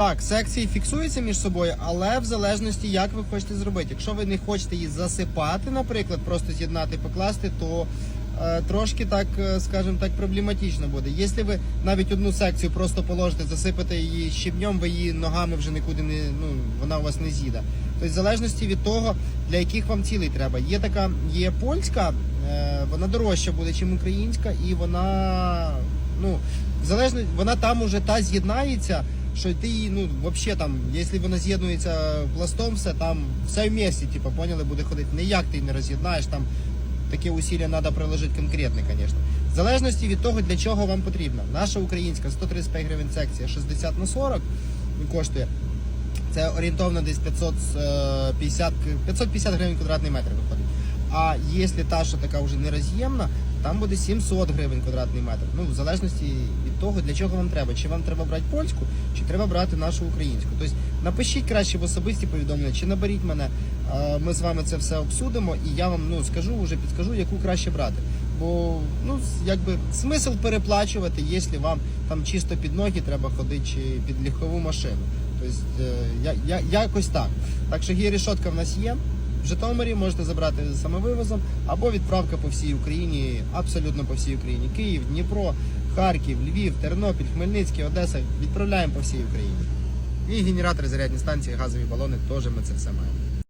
Так, секції фіксуються між собою, але в залежності, як ви хочете зробити. Якщо ви не хочете її засипати, наприклад, просто з'єднати, і покласти, то е, трошки так, е, скажімо так, проблематично буде. Якщо ви навіть одну секцію просто положите, засипите її щебнем, ви її ногами вже нікуди не ну вона у вас не з'їде. Тобто, в залежності від того, для яких вам цілей треба. Є така, є польська, е, вона дорожча буде, ніж українська, і вона ну залежно, вона там уже та з'єднається. Що ти ну, взагалі там, якщо вона з'єднується пластом, все там, все в місті, типу, поняли, буде ходити. Ніяк ти не роз'єднаєш, там таке усилля треба приложити конкретне, звісно. В залежності від того, для чого вам потрібно. Наша українська 135 гривень секція 60 на 40 коштує. Це орієнтовно десь 550, 550 гривень квадратний метр виходить. А якщо та, що така вже нероз'ємна, там буде 700 гривень квадратний метр. Ну, в залежності від того, для чого вам треба. Чи вам треба брати польську, чи треба брати нашу українську. Тобто напишіть краще в особисті повідомлення, чи наберіть мене. Ми з вами це все обсудимо, і я вам ну, скажу, вже підскажу, яку краще брати. Бо ну, якби смисл переплачувати, якщо вам там чисто під ноги треба ходити чи під легкову машину. Тобто е, я, я, якось так. Так що гірішотка в нас є. В Житомирі можете забрати самовивозом або відправка по всій Україні, абсолютно по всій Україні. Київ, Дніпро, Харків, Львів, Тернопіль, Хмельницький, Одеса. Відправляємо по всій Україні. І генератори, зарядні станції, газові балони теж ми це все маємо.